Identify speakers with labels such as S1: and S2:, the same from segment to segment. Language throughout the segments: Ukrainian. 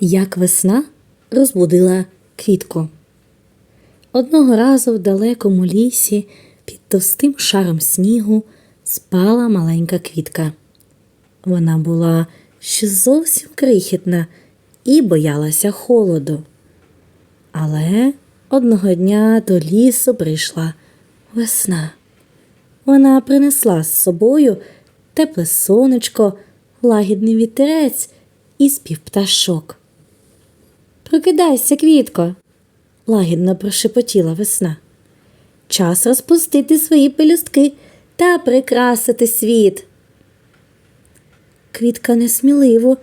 S1: Як весна розбудила квітку. Одного разу в далекому лісі під товстим шаром снігу спала маленька квітка. Вона була ще зовсім крихітна і боялася холоду. Але одного дня до лісу прийшла весна. Вона принесла з собою тепле сонечко, лагідний вітерець і спів пташок. Прокидайся, квітко, лагідно прошепотіла весна. Час розпустити свої пелюстки та прикрасити світ. Квітка несміливо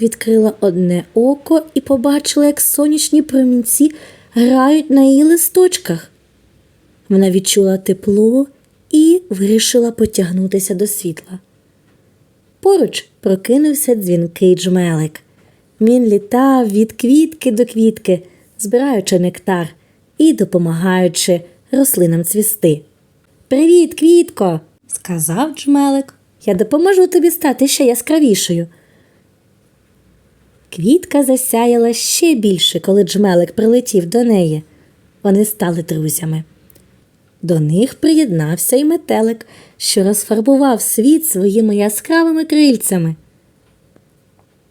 S1: відкрила одне око і побачила, як сонячні промінці грають на її листочках. Вона відчула тепло і вирішила потягнутися до світла. Поруч прокинувся дзвінкий джмелик. Він літав від квітки до квітки, збираючи нектар і допомагаючи рослинам цвісти. Привіт, квітко, сказав джмелик. Я допоможу тобі стати ще яскравішою. Квітка засяяла ще більше, коли джмелик прилетів до неї. Вони стали друзями. До них приєднався й метелик, що розфарбував світ своїми яскравими крильцями.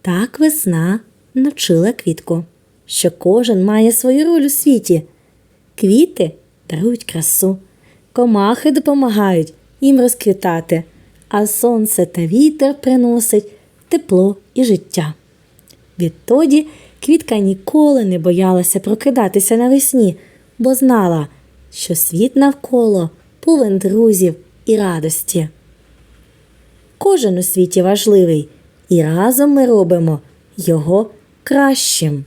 S1: Так весна навчила квітку, що кожен має свою роль у світі. Квіти дарують красу, комахи допомагають їм розквітати, а сонце та вітер приносить тепло і життя. Відтоді квітка ніколи не боялася прокидатися навесні, бо знала, що світ навколо повен друзів і радості. Кожен у світі важливий, і разом ми робимо його кращим.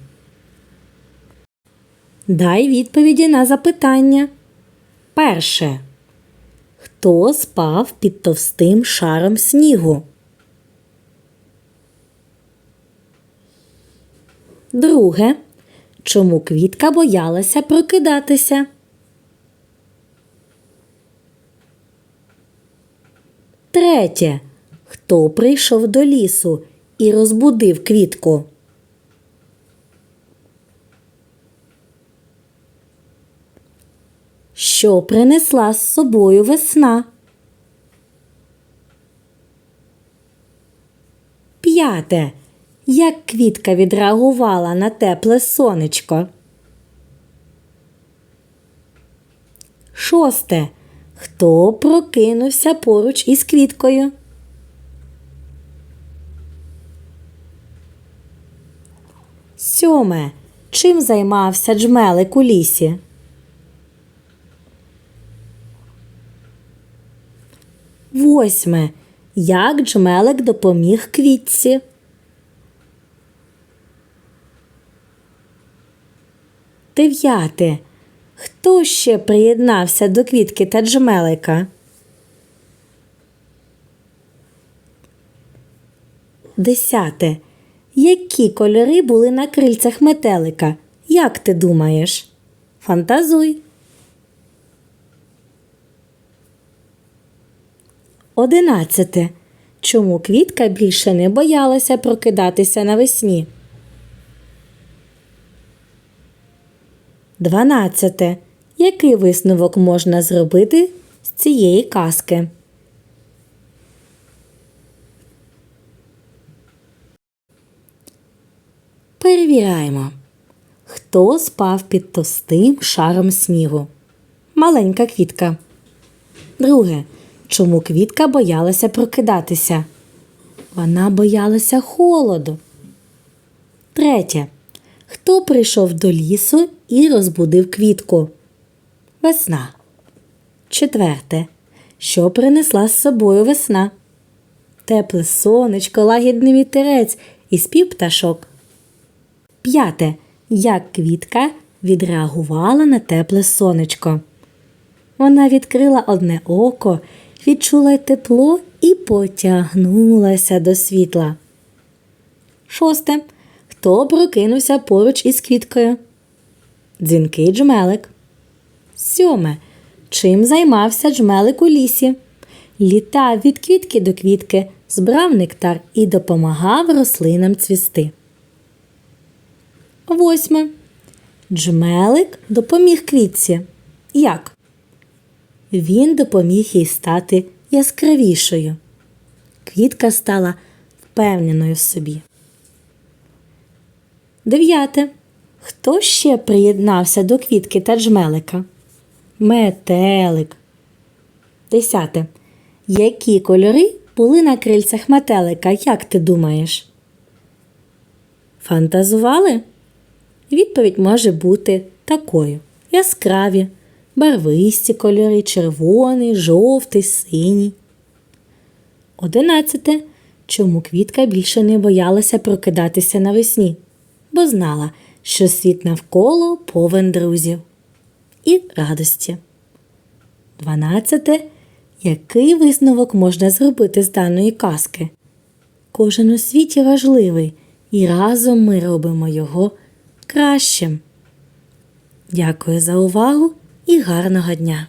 S1: Дай відповіді на запитання. Перше. Хто спав під товстим шаром снігу? Друге. Чому квітка боялася прокидатися? Третє. Хто прийшов до лісу і розбудив квітку? Що принесла з собою весна? П'яте. Як квітка відреагувала на тепле сонечко? Шосте. Хто прокинувся поруч із квіткою? Сьоме. Чим займався джмелик у лісі? Восьме. Як джмелик допоміг квітці? Дев'яте. Хто ще приєднався до квітки та джмелика? Десяте. Які кольори були на крильцях метелика? Як ти думаєш? Фантазуй. Одинадцяте. Чому квітка більше не боялася прокидатися навесні? Дванадцяте. Який висновок можна зробити з цієї казки? Перевіряємо. Хто спав під товстим шаром снігу? Маленька квітка. Друге. Чому квітка боялася прокидатися? Вона боялася холоду. Третє. Хто прийшов до лісу і розбудив квітку? Весна. Четверте. Що принесла з собою весна? Тепле сонечко, лагідний вітерець і спів пташок. П'яте. Як квітка відреагувала на тепле сонечко? Вона відкрила одне око, відчула тепло і потягнулася до світла. Шосте. Хто прокинувся поруч із квіткою? Дзвінкий джмелик. Сьоме. Чим займався джмелик у лісі? Літав від квітки до квітки, збрав нектар і допомагав рослинам цвісти. Восьме. Джмелик допоміг квітці. Як? Він допоміг їй стати яскравішою. Квітка стала впевненою в собі. Дев'яте. Хто ще приєднався до квітки та джмелика? Метелик. Десяте. Які кольори були на крильцях метелика, як ти думаєш? Фантазували? Відповідь може бути такою: яскраві, барвисті кольори, червоний, жовтий, синій. Одинадцяте. Чому квітка більше не боялася прокидатися навесні, бо знала, що світ навколо повен друзів і радості. Дванадцяте. Який висновок можна зробити з даної казки? Кожен у світі важливий, і разом ми робимо його кращим. Дякую за увагу і гарного дня!